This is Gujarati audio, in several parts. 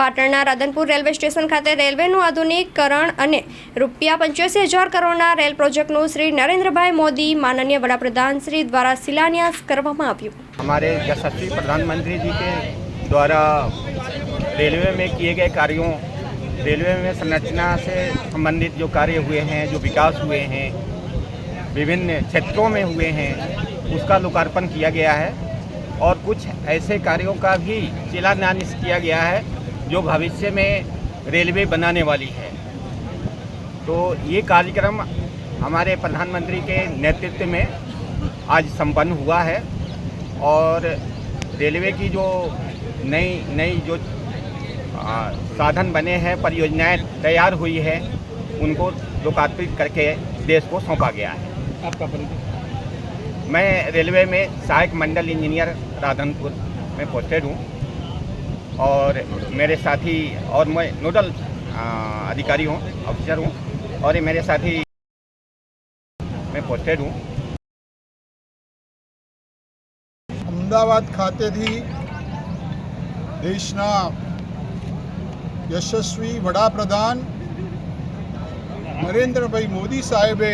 પાટણના રાધનપુર રેલવે સ્ટેશન ખાતે રેલવેનું આધુનિકીકરણ અને રૂપિયા પંચ્યાસી હજાર કરોડના રેલ પ્રોજેક્ટનું શ્રી નરેન્દ્રભાઈ મોદી માનનીય વડાપ્રધાન શ્રી દ્વારા શિલાન્યાસ કરવામાં આવ્યું हमारे यशस्वी प्रधानमंत्री जी के द्वारा रेलवे में किए गए कार्यों रेलवे में संरचना से संबंधित जो कार्य हुए हैं जो विकास हुए हैं विभिन्न क्षेत्रों में हुए हैं उसका लोकार्पण किया गया है और कुछ ऐसे कार्यों का भी शिलान्यास किया गया है जो भविष्य में रेलवे बनाने वाली है। तो ये कार्यक्रम हमारे प्रधानमंत्री के नेतृत्व में आज संपन्न हुआ है और रेलवे की जो नई नई जो आ, साधन बने हैं परियोजनाएँ तैयार हुई है उनको लोकार्पित करके देश को सौंपा गया है। आपका परिचय? मैं रेलवे में सहायक मंडल इंजीनियर राधनपुर में पोस्टेड हूँ। और मेरे साथी और मैं नोडल आ, अधिकारी हूँ ऑफिसर हूँ और ये मेरे साथी मैं पोस्टेड हूँ અમદાવાદ ખાતેથી દેશના યશસ્વી વડાપ્રધાન નરેન્દ્રભાઈ મોદી સાહેબે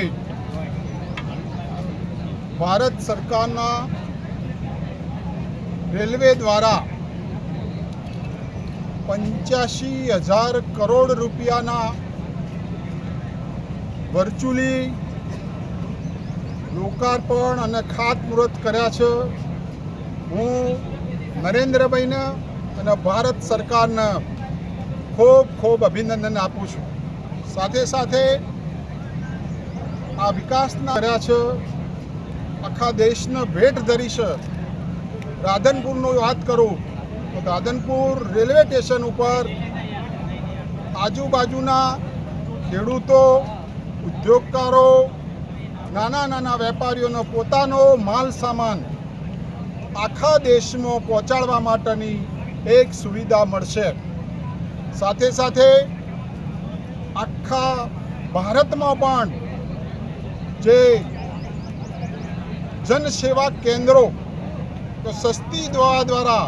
ભારત સરકારના રેલવે દ્વારા પંચ્યાસી હજાર કરોડ રૂપિયાના વર્ચ્યુઅલી લોકાર્પણ અને ખાતમુહૂર્ત કર્યા છે. હું નરેન્દ્રભાઈને અને ભારત સરકારને ખૂબ ખૂબ અભિનંદન આપું છું. સાથે સાથે આ વિકાસના કર્યા છે. આખા દેશને ભેટ ધરી છે. રાધનપુરનો વાત કરું રાધનપુર રેલવે સ્ટેશન ઉપર આજુબાજુના ખેડૂતો, ઉદ્યોગકારો, નાના નાના વેપારીઓનો પોતાનો માલ સામાન આખા દેશમાં પહોંચાડવા માટેની એક સુવિધા મળશે. સાથે સાથે આખા ભારતમાં પણ જે જનસેવા કેન્દ્રો, તો સસ્તી દવા દ્વારા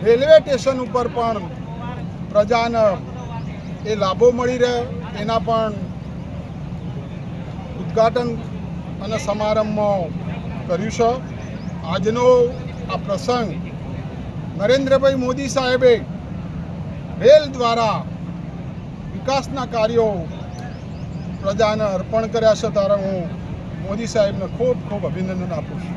રેલવે સ્ટેશન ઉપર પણ પ્રજાને એ લાભો મળી રહે, એના પણ ઉદ્ઘાટન અને સમારંભમાં કર્યું છે. આજનો આ પ્રસંગ નરેન્દ્રભાઈ મોદી સાહેબે રેલ દ્વારા વિકાસના કાર્યો પ્રજાને અર્પણ કર્યા છે. ત્યારે હું મોદી સાહેબને ખૂબ ખૂબ અભિનંદન આપું છું.